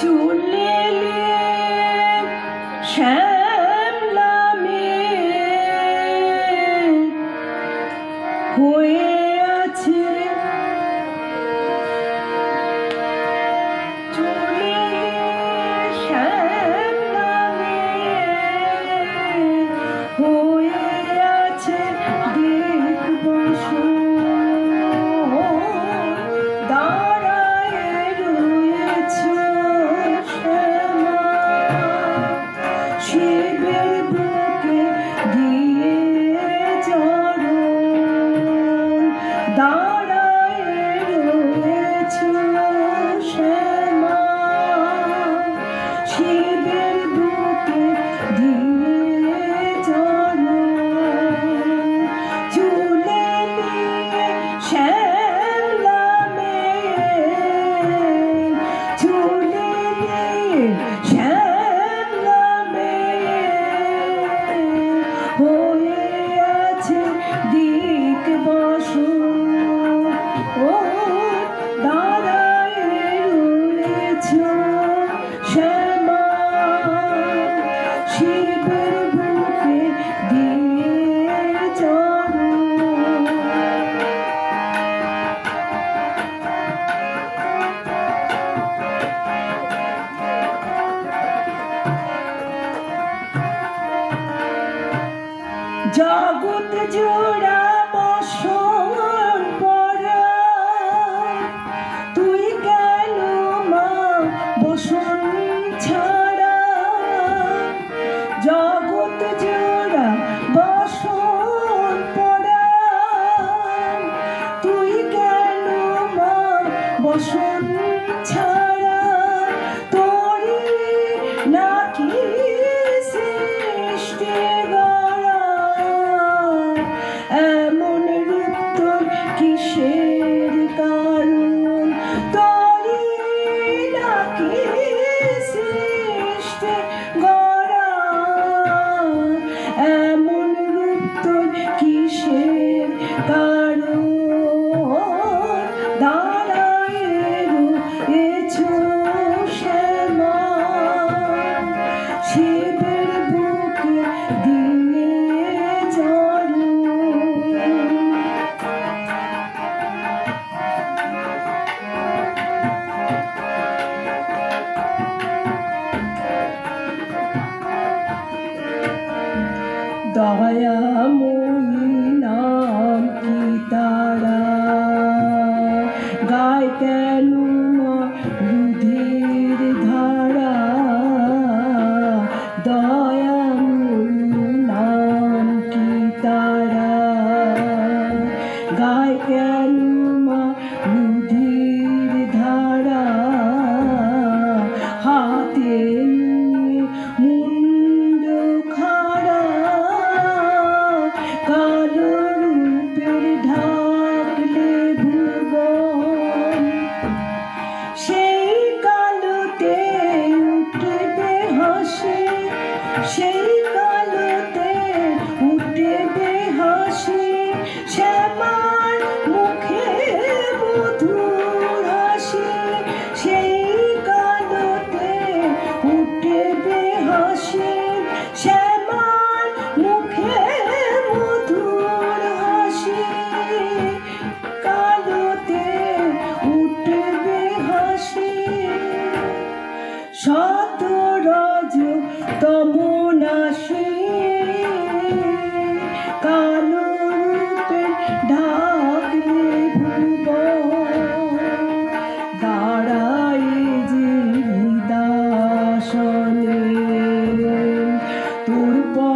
To Lily, shall. 家国的酒。দয়াময়ী নাম কি তারা গায় কেন ধারা দয়াময়ী নাম কি তারা গায় মা Change Por o pó